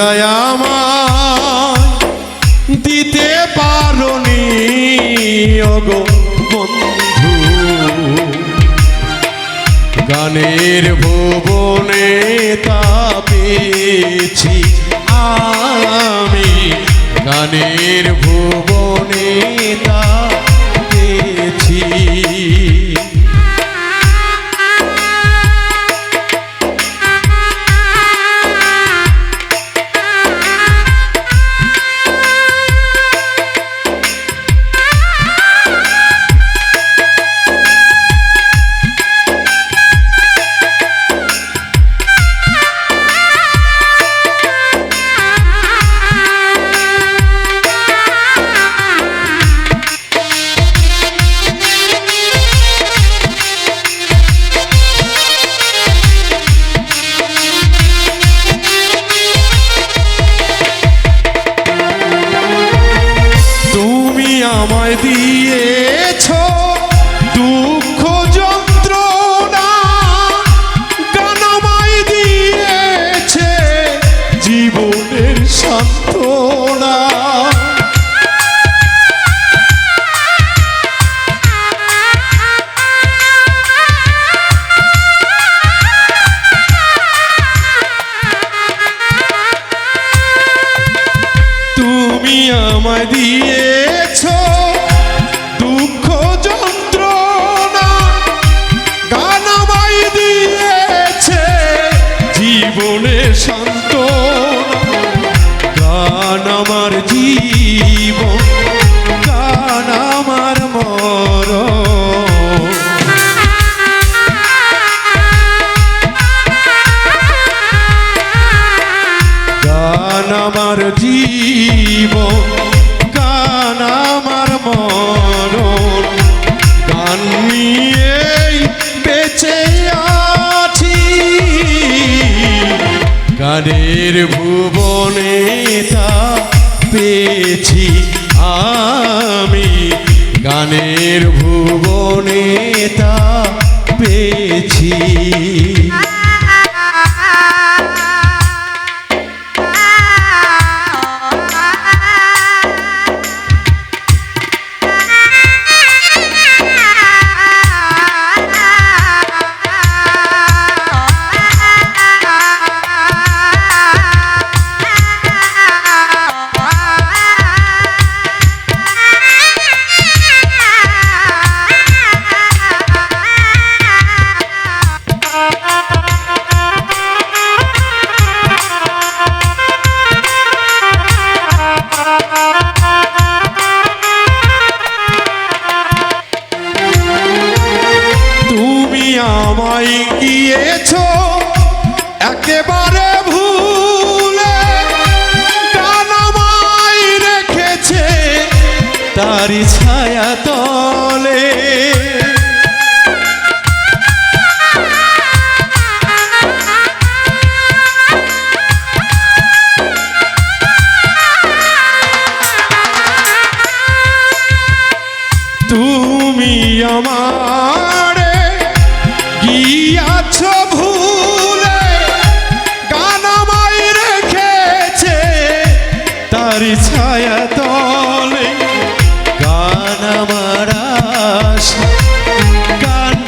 পরিচয় আমার দিতে পারি অগো বন্ধু গানের ভুবনে তা পেয়েছি আমি। গানের ভুবনে সান্ত্বনা। তুমি আমায় দিয়েছ দুঃখ যন্ত্রণা গান আমায় দিয়েছে শান্ত জীবন, গান আমার মরণ। গান আমার জীবন, গান আমার মরণ। গান নিয়েই বেঁচে আছি। গানের ভুবনে পেয়েছি আমি। গানের ভুবনেতা পেয়েছি। গিয়েছ একেবারে গিয়াছ ভুলে গান আমায় রেখেছে তারি ছায়া তলে। গান আমার আশা গান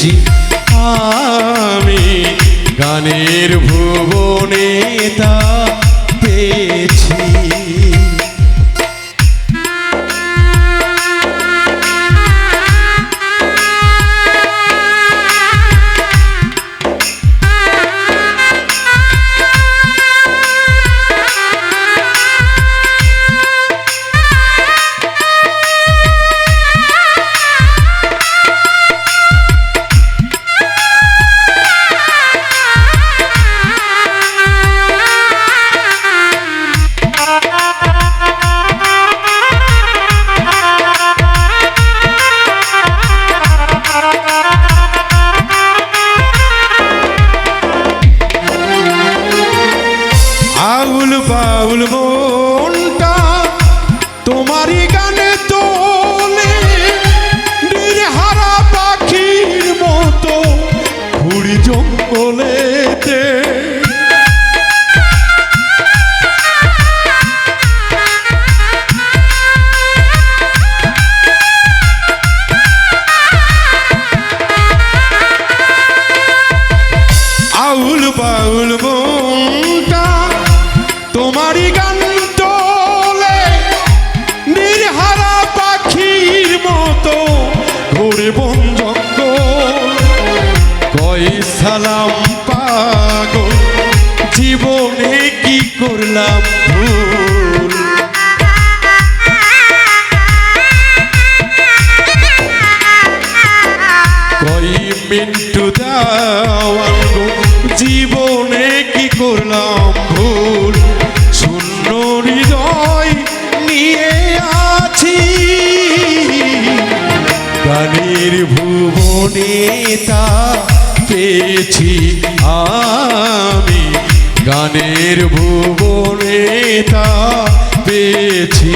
পেয়েছি আমি গানের ভুবনে তা কোলেতে সালাম পাগল, জীবনে কি করলাম ভুল? কই মিন্টু দাওয়ান জীবনে কি করলাম ভুল? শূন্য নিয়ে আছি। পেয়েছি আমি। গানের ভুবনে তা পেয়েছি।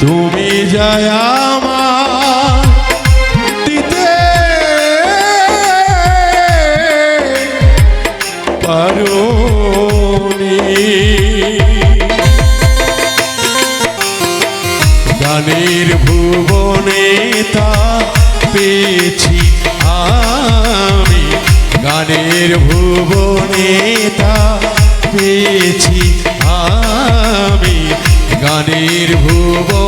তুমি আমার দিতে পারোনি। গানের ভুবনে তা পেয়েছি। আমি গানের ভুবনে তা পেয়েছি। আমি গানের ভুবনে